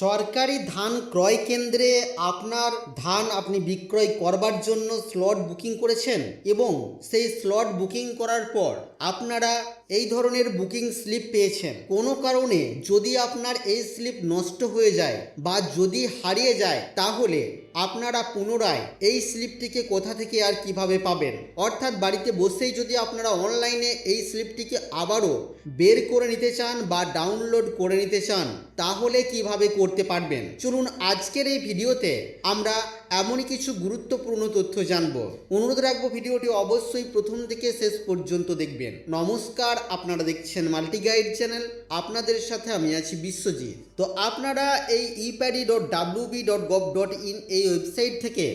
সরকারি ধান ক্রয় কেন্দ্রে আপনার ধান আপনি বিক্রয় করবার জন্য স্লট বুকিং করেছেন এবং সেই স্লট বুকিং করার পর আপনারা এই ধরনের বুকিং স্লিপ পেয়েছেন। কোনো কারণে যদি আপনার এই স্লিপ নষ্ট হয়ে যায় বা যদি হারিয়ে যায়, তাহলে আপনারা পুনরায় এই স্লিপটিকে কোথা থেকে আর কীভাবে পাবেন? অর্থাৎ বাড়িতে বসেই যদি আপনারা অনলাইনে এই স্লিপটিকে আবারও বের করে নিতে চান বা ডাউনলোড করে নিতে চান, তাহলে কীভাবে করতে পারবেন? চলুন আজকের এই ভিডিওতে আমরা এমনই কিছু গুরুত্বপূর্ণ তথ্য জানব। অনুরোধ রাখব ভিডিওটি অবশ্যই প্রথম থেকে শেষ পর্যন্ত দেখবেন। নমস্কার, আপনারা দেখছেন মাল্টি গাইড চ্যানেল। আপনাদের সাথে আমি আছি বিশ্বজিৎ। তো আপনারা এই epaddy dot WB dot gov dot in এই ওয়েবসাইট থেকে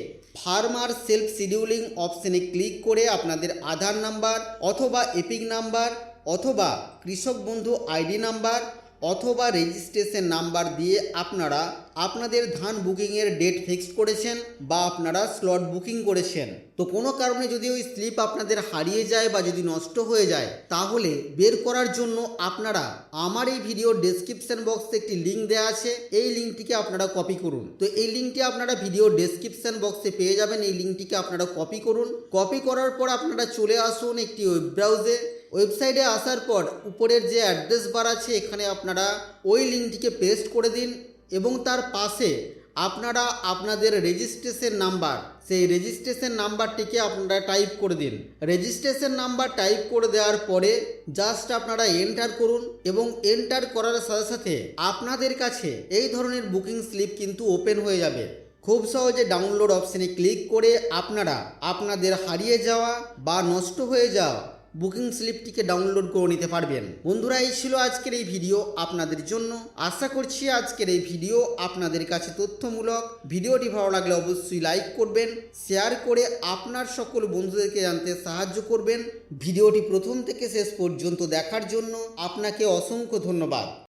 ফার্মার সেলফ শিডিউলিং অপশনে ক্লিক করে আপনাদের আধার নাম্বার অথবা এপিক নাম্বার অথবা কৃষক বন্ধু আইডি নাম্বার অথবা রেজিস্ট্রেশন নাম্বার দিয়ে আপনারা আপনাদের ধান বুকিংয়ের ডেট ফিক্সড করেছেন বা আপনারা স্লট বুকিং করেছেন। তো কোনো কারণে যদি ওই স্লিপ আপনাদের হারিয়ে যায় বা যদি নষ্ট হয়ে যায়, তাহলে বের করার জন্য আপনারা আমার এই ভিডিওর ডেসক্রিপশন বক্সে একটি লিঙ্ক দেওয়া আছে, এই লিঙ্কটিকে আপনারা কপি করুন। তো এই লিঙ্কটি আপনারা ভিডিও ডেসক্রিপশন বক্সে পেয়ে যাবেন, এই লিঙ্কটিকে আপনারা কপি করুন। কপি করার পর আপনারা চলে আসুন একটি ওয়েব ব্রাউজে ওয়েবসাইটে আসার পর উপরের যে অ্যাড্রেস বার আছে, এখানে আপনারা ওই লিঙ্কটিকে পেস্ট করে দিন এবং তার পাশে আপনারা আপনাদের রেজিস্ট্রেশন নাম্বার সেই রেজিস্ট্রেশন নাম্বারটিকে আপনারা টাইপ করে দিন। রেজিস্ট্রেশন নাম্বার টাইপ করে দেওয়ার পরে জাস্ট আপনারা এন্টার করুন এবং এন্টার করার সাথে সাথে আপনাদের কাছে এই ধরনের বুকিং স্লিপ কিন্তু ওপেন হয়ে যাবে। খুব সহজে ডাউনলোড অপশানে ক্লিক করে আপনারা আপনাদের হারিয়ে যাওয়া বা নষ্ট হয়ে যাওয়া বুকিং স্লিপটিকে ডাউনলোড করে নিতে পারবেন। বন্ধুরা, এই ছিল আজকের এই ভিডিও আপনাদের জন্য। আশা করছি আজকের এই ভিডিও আপনাদের কাছে তথ্যমূলক। ভিডিওটি ভালো লাগলে অবশ্যই লাইক করবেন, শেয়ার করে আপনার সকল বন্ধুদেরকে জানতে সাহায্য করবেন। ভিডিওটি প্রথম থেকে শেষ পর্যন্ত দেখার জন্য আপনাকে অসংখ্য ধন্যবাদ।